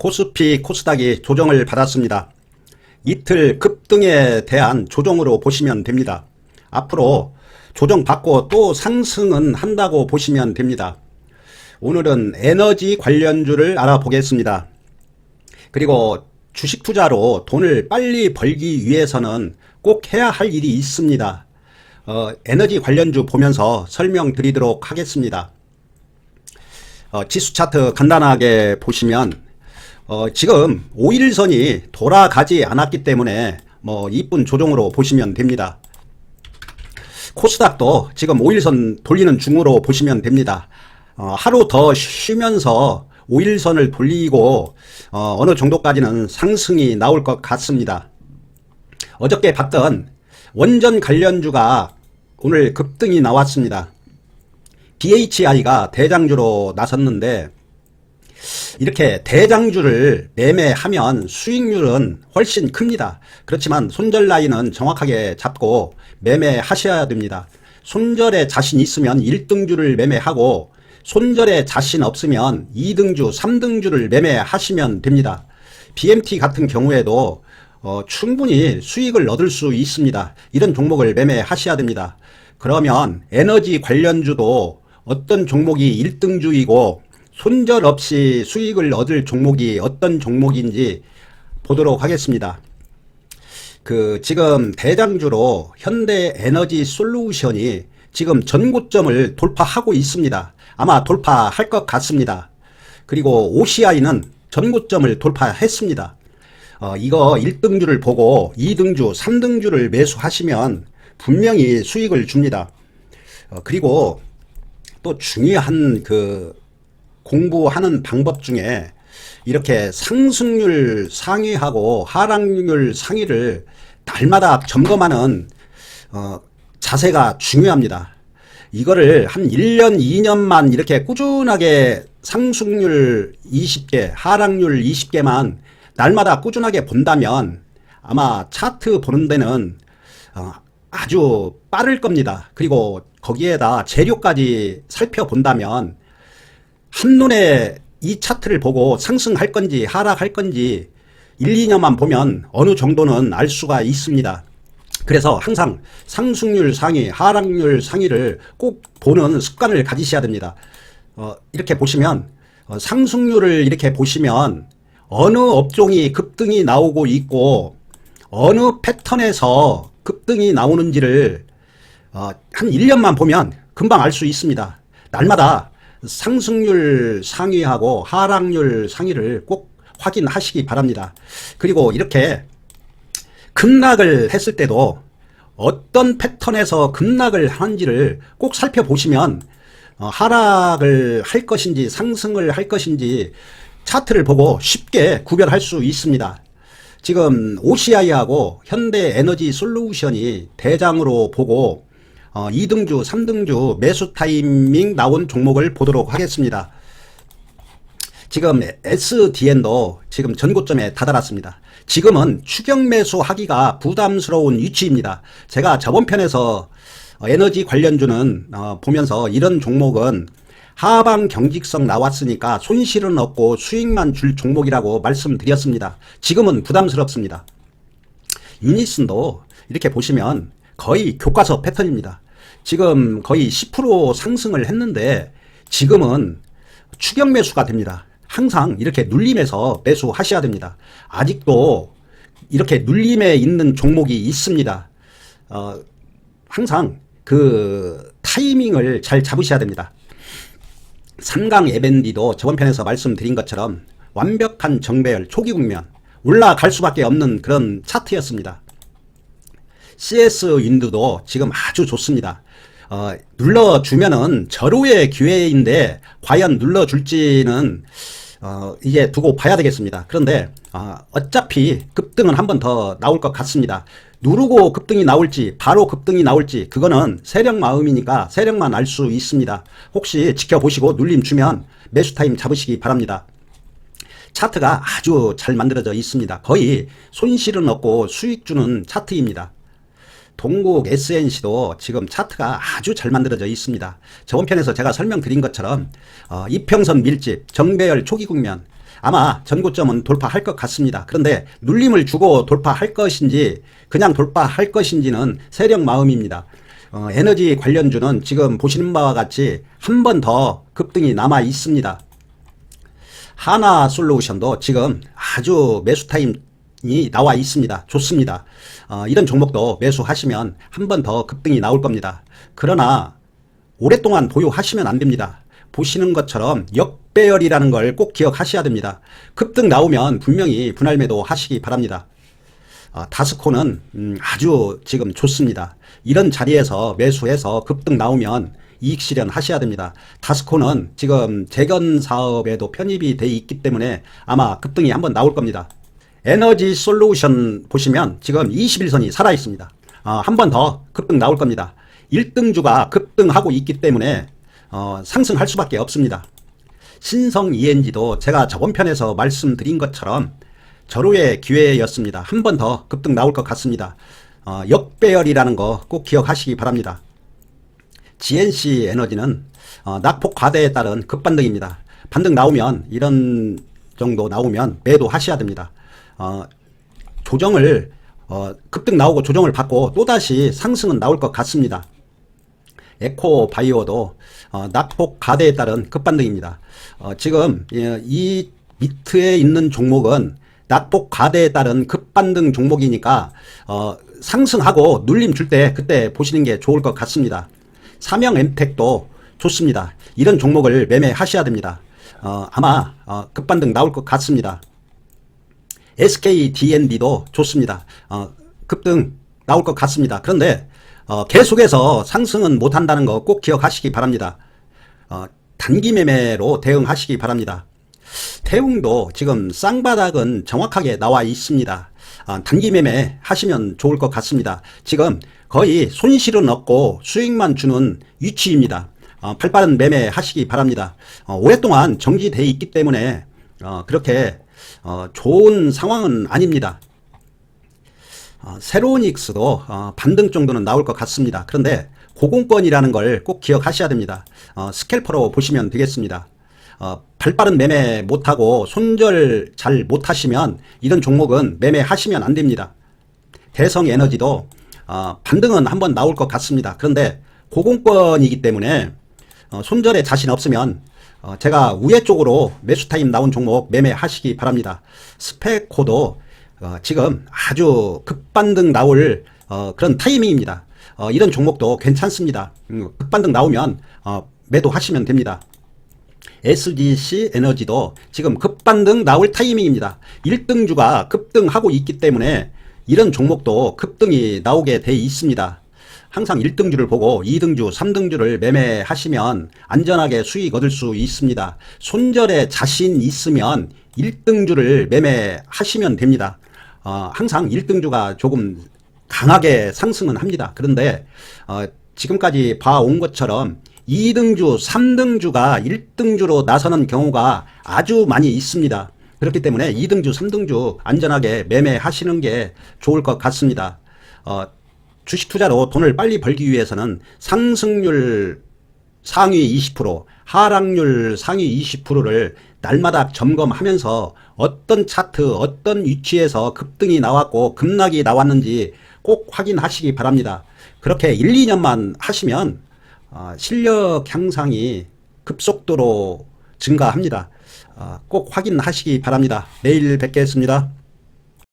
코스피 코스닥이 조정을 받았습니다. 이틀 급등에 대한 조정으로 보시면 됩니다. 앞으로 조정받고 또 상승은 한다고 보시면 됩니다. 오늘은 에너지 관련주를 알아보겠습니다. 그리고 주식 투자로 돈을 빨리 벌기 위해서는 꼭 해야 할 일이 있습니다. 어, 에너지 관련주 보면서 설명드리도록 하겠습니다. 어, 지수 차트 간단하게 보시면 어, 지금 5일선이 돌아가지 않았기 때문에 뭐 이쁜 조정으로 보시면 됩니다. 코스닥도 지금 5일선 돌리는 중으로 보시면 됩니다. 어, 하루 더 쉬면서 5일선을 돌리고 어, 어느 정도까지는 상승이 나올 것 같습니다. 어저께 봤던 원전 관련주가 오늘 급등이 나왔습니다. BHI가 대장주로 나섰는데 이렇게 대장주를 매매하면 수익률은 훨씬 큽니다. 그렇지만 손절 라인은 정확하게 잡고 매매하셔야 됩니다. 손절에 자신 있으면 1등주를 매매하고 손절에 자신 없으면 2등주, 3등주를 매매하시면 됩니다. BMT 같은 경우에도 어, 충분히 수익을 얻을 수 있습니다. 이런 종목을 매매하셔야 됩니다. 그러면 에너지 관련주도 어떤 종목이 1등주이고 손절 없이 수익을 얻을 종목이 어떤 종목인지 보도록 하겠습니다. 그 지금 대장주로 현대 에너지 솔루션이 지금 전고점을 돌파하고 있습니다. 아마 돌파할 것 같습니다. 그리고 OCI는 전고점을 돌파했습니다. 어, 이거 1등주를 보고 2등주, 3등주를 매수하시면 분명히 수익을 줍니다. 어, 그리고 또 중요한 그 공부하는 방법 중에 이렇게 상승률 상위하고 하락률 상위를 날마다 점검하는 어, 자세가 중요합니다. 이거를 한 1년, 2년만 이렇게 꾸준하게 상승률 20개, 하락률 20개만 날마다 꾸준하게 본다면 아마 차트 보는 데는 어, 아주 빠를 겁니다. 그리고 거기에다 재료까지 살펴본다면 한눈에 이 차트를 보고 상승할 건지 하락할 건지 1, 2년만 보면 어느 정도는 알 수가 있습니다. 그래서 항상 상승률 상위, 하락률 상위를 꼭 보는 습관을 가지셔야 됩니다. 어, 이렇게 보시면 어, 상승률을 이렇게 보시면 어느 업종이 급등이 나오고 있고 어느 패턴에서 급등이 나오는지를 어, 한 1년만 보면 금방 알 수 있습니다. 날마다 상승률 상위하고 하락률 상위를 꼭 확인하시기 바랍니다. 그리고 이렇게 급락을 했을 때도 어떤 패턴에서 급락을 하는지를 꼭 살펴보시면 어, 하락을 할 것인지 상승을 할 것인지 차트를 보고 쉽게 구별할 수 있습니다. 지금 OCI하고 현대 에너지 솔루션이 대장으로 보고 어, 2등주, 3등주 매수 타이밍 나온 종목을 보도록 하겠습니다. 지금 SDN도 지금 전고점에 다다랐습니다. 지금은 추격 매수하기가 부담스러운 위치입니다. 제가 저번 편에서 어, 에너지 관련주는 어, 보면서 이런 종목은 하방 경직성 나왔으니까 손실은 없고 수익만 줄 종목이라고 말씀드렸습니다. 지금은 부담스럽습니다. 유니슨도 이렇게 보시면 거의 교과서 패턴입니다. 지금 거의 10% 상승을 했는데 지금은 추격 매수가 됩니다. 항상 이렇게 눌림에서 매수하셔야 됩니다. 아직도 이렇게 눌림에 있는 종목이 있습니다. 어, 항상 그 타이밍을 잘 잡으셔야 됩니다. 삼강 에벤디도 저번 편에서 말씀드린 것처럼 완벽한 정배열 초기 국면 올라갈 수밖에 없는 그런 차트였습니다. CS 윈드도 지금 아주 좋습니다. 어, 눌러주면은 절호의 기회인데 과연 눌러줄지는 어, 이제 두고 봐야 되겠습니다. 그런데 어, 어차피 급등은 한 번 더 나올 것 같습니다. 누르고 급등이 나올지 바로 급등이 나올지 그거는 세력 마음이니까 세력만 알 수 있습니다. 혹시 지켜보시고 눌림 주면 매수 타임 잡으시기 바랍니다. 차트가 아주 잘 만들어져 있습니다. 거의 손실은 없고 수익 주는 차트입니다. 동국 SNC도 지금 차트가 아주 잘 만들어져 있습니다. 저번 편에서 제가 설명드린 것처럼 어, 이평선 밀집, 정배열 초기 국면 아마 전고점은 돌파할 것 같습니다. 그런데 눌림을 주고 돌파할 것인지 그냥 돌파할 것인지는 세력 마음입니다. 어, 에너지 관련주는 지금 보시는 바와 같이 한 번 더 급등이 남아 있습니다. 하나 솔루션도 지금 아주 매수 타임 이 나와 있습니다. 좋습니다. 어, 이런 종목도 매수하시면 한 번 더 급등이 나올 겁니다. 그러나 오랫동안 보유하시면 안 됩니다. 보시는 것처럼 역배열이라는 걸 꼭 기억하셔야 됩니다. 급등 나오면 분명히 분할 매도 하시기 바랍니다. 어, 다스코는 음, 아주 지금 좋습니다. 이런 자리에서 매수해서 급등 나오면 이익 실현 하셔야 됩니다. 다스코는 지금 재건 사업에도 편입이 돼 있기 때문에 아마 급등이 한번 나올 겁니다. 에너지 솔루션 보시면 지금 21선이 살아 있습니다. 어, 한 번 더 급등 나올 겁니다. 1등주가 급등하고 있기 때문에 어, 상승할 수밖에 없습니다. 신성 ENG도 제가 저번 편에서 말씀드린 것처럼 절호의 기회였습니다. 한 번 더 급등 나올 것 같습니다. 어, 역배열이라는 거 꼭 기억하시기 바랍니다. GNC 에너지는 어, 낙폭 과대에 따른 급반등입니다. 반등 나오면 이런 정도 나오면 매도 하셔야 됩니다. 어, 조정을 어, 급등 나오고 조정을 받고 또다시 상승은 나올 것 같습니다. 에코 바이오도 어, 낙폭 가대에 따른 급반등입니다. 어, 지금 예, 이 밑에 있는 종목은 낙폭 가대에 따른 급반등 종목이니까 어, 상승하고 눌림 줄 때 그때 보시는 게 좋을 것 같습니다. 삼형 엠텍도 좋습니다. 이런 종목을 매매하셔야 됩니다. 어, 아마 어, 급반등 나올 것 같습니다. SK D&D도 좋습니다. 어, 급등 나올 것 같습니다. 그런데 어, 계속해서 상승은 못한다는 거 꼭 기억하시기 바랍니다. 어, 단기 매매로 대응하시기 바랍니다. 태웅도 지금 쌍바닥은 정확하게 나와 있습니다. 아, 단기 매매 하시면 좋을 것 같습니다. 지금 거의 손실은 없고 수익만 주는 위치입니다. 어, 팔빠른 매매 하시기 바랍니다. 어, 오랫동안 정지돼 있기 때문에 어, 그렇게 어, 좋은 상황은 아닙니다. 어, 세로닉스도 어, 반등 정도는 나올 것 같습니다. 그런데 고공권이라는 걸 꼭 기억하셔야 됩니다. 어, 스캘퍼로 보시면 되겠습니다. 어, 발빠른 매매 못하고 손절 잘 못하시면 이런 종목은 매매하시면 안 됩니다. 대성 에너지도 어, 반등은 한번 나올 것 같습니다. 그런데 고공권이기 때문에 어, 손절에 자신 없으면 어, 제가 우회 쪽으로 매수 타임 나온 종목 매매하시기 바랍니다. 스페코도 어, 지금 아주 급반등 나올 어, 그런 타이밍입니다. 어, 이런 종목도 괜찮습니다. 음, 급반등 나오면 어, 매도하시면 됩니다. SGC 에너지도 지금 급반등 나올 타이밍입니다. 1등주가 급등하고 있기 때문에 이런 종목도 급등이 나오게 돼 있습니다. 항상 1등주를 보고 2등주, 3등주를 매매하시면 안전하게 수익 얻을 수 있습니다. 손절에 자신 있으면 1등주를 매매하시면 됩니다. 어, 항상 1등주가 조금 강하게 상승은 합니다. 그런데 어, 지금까지 봐온 것처럼 2등주, 3등주가 1등주로 나서는 경우가 아주 많이 있습니다. 그렇기 때문에 2등주, 3등주 안전하게 매매하시는 게 좋을 것 같습니다. 어, 주식 투자로 돈을 빨리 벌기 위해서는 상승률 상위 20%, 하락률 상위 20%를 날마다 점검하면서 어떤 차트, 어떤 위치에서 급등이 나왔고 급락이 나왔는지 꼭 확인하시기 바랍니다. 그렇게 1, 2년만 하시면 어, 실력 향상이 급속도로 증가합니다. 어, 꼭 확인하시기 바랍니다. 내일 뵙겠습니다.